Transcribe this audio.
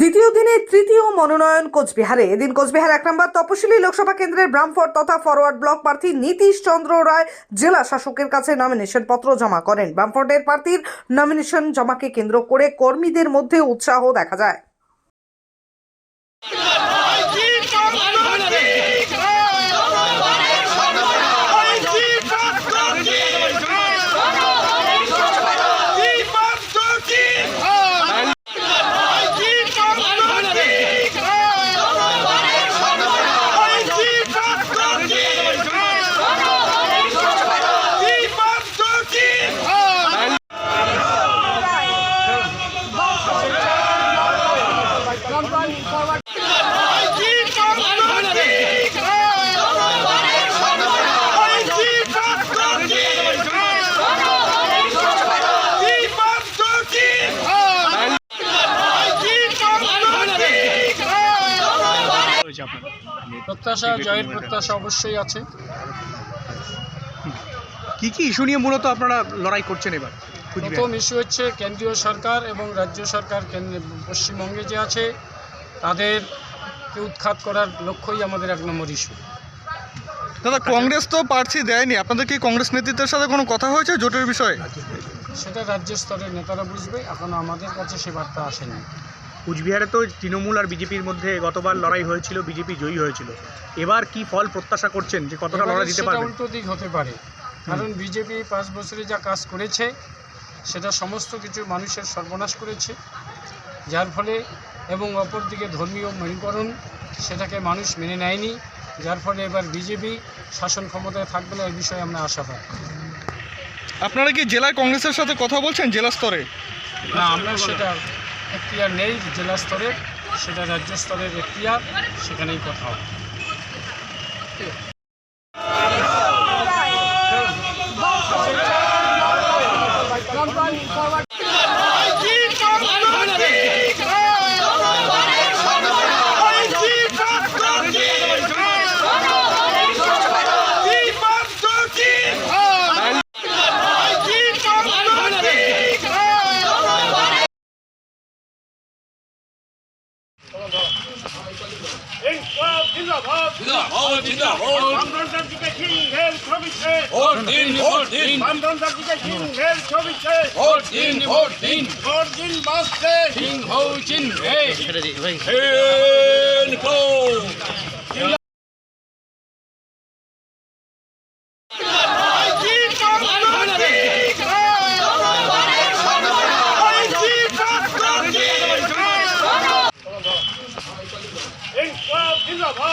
দ্বিতীয় দিনে তৃতীয় মনোনয়ন কোচবিহারে। এদিন কোচবিহার এক নম্বর তপশিলি লোকসভা কেন্দ্রের ব্রামফোর্ড তথা ফরওয়ার্ড ব্লক প্রার্থী নীতিশ চন্দ্র রায় জেলা শাসকের কাছে নমিনেশন পত্র জমা করেন। ব্রামফোর্ডের প্রার্থীর নমিনেশন জমাকে কেন্দ্র করে কর্মীদের মধ্যে উৎসাহ দেখা যায়। প্রত্যাশা জয়ের প্রত্যাশা অবশ্যই আছে। কি কি ইস্যু নিয়ে মূলত আপনারা লড়াই করছেন এবার? প্রথম ইস্যু হচ্ছে কেন্দ্রীয় সরকার এবং রাজ্য সরকার কেন্দ্রে- পশ্চিমবঙ্গে যে আছে তাদেরকে উৎখাত করার লক্ষ্যই আমাদের এক নম্বর ইস্যু দাদা কংগ্রেস তো প্রার্থী দেয়নি। আপনাদের কি কংগ্রেস নেতৃত্বের সাথে কোনো কথা হয়েছে জোটের বিষয়ে? সেটা রাজ্য স্তরের নেতারা বুঝবে এখনও আমাদের কাছে সে বার্তা আসেনি। কুচবিহারে তো তৃণমূল আর বিজেপির মধ্যে গতবার লড়াই হয়েছিল বিজেপি জয়ী হয়েছিল। এবার কি ফল প্রত্যাশা করছেন যে কতটা লড়াই দিতে সেটা পারবেন? উল্টো দিক হতে পারে। কারণ বিজেপি পাঁচ বছরে যা কাজ করেছে সেটা সমস্ত কিছু মানুষের সর্বনাশ করেছে। যার ফলে এবং অপরদিকে ধর্মীয় মেরুকরণ সেটাকে মানুষ মেনে নেয়নি। যার ফলে এবার বিজেপি শাসন ক্ষমতায় থাকবে না এই বিষয়ে আমরা আশা আশাবাদ। আপনারা কি জেলায় কংগ্রেসের সাথে কথা বলছেন জেলা স্তরে? না আমরা সেটা এখতিয়ার নেই জেলা স্তরের সেটা রাজ্য স্তরের এখতিয়ার সেখানেই কথা হবে। ইনকলাব জিন্দাবাদ। জিন্দাবাদ জিন্দাবাদ। বামফ্রন্টের দিকে সিংহের ছবিছে। ভোট দিন ভোট দিন। বামফ্রন্টের দিকে সিংহের ছবিছে। ভোট দিন ভোট দিন। ভোট দিন বাঁচছে। সিংহ। চিহ্নে ইনকো ইনকলাব জিন্দাবাদ জিন্দাবাদ জিন্দাবাদ বামফ্রন্টের দিকে সিংহের ছবিছে ভোট দিন ভোট দিন বামফ্রন্টের দিকে সিংহের ছবিছে ভোট দিন ভোট দিন ভোট দিন বাঁচছে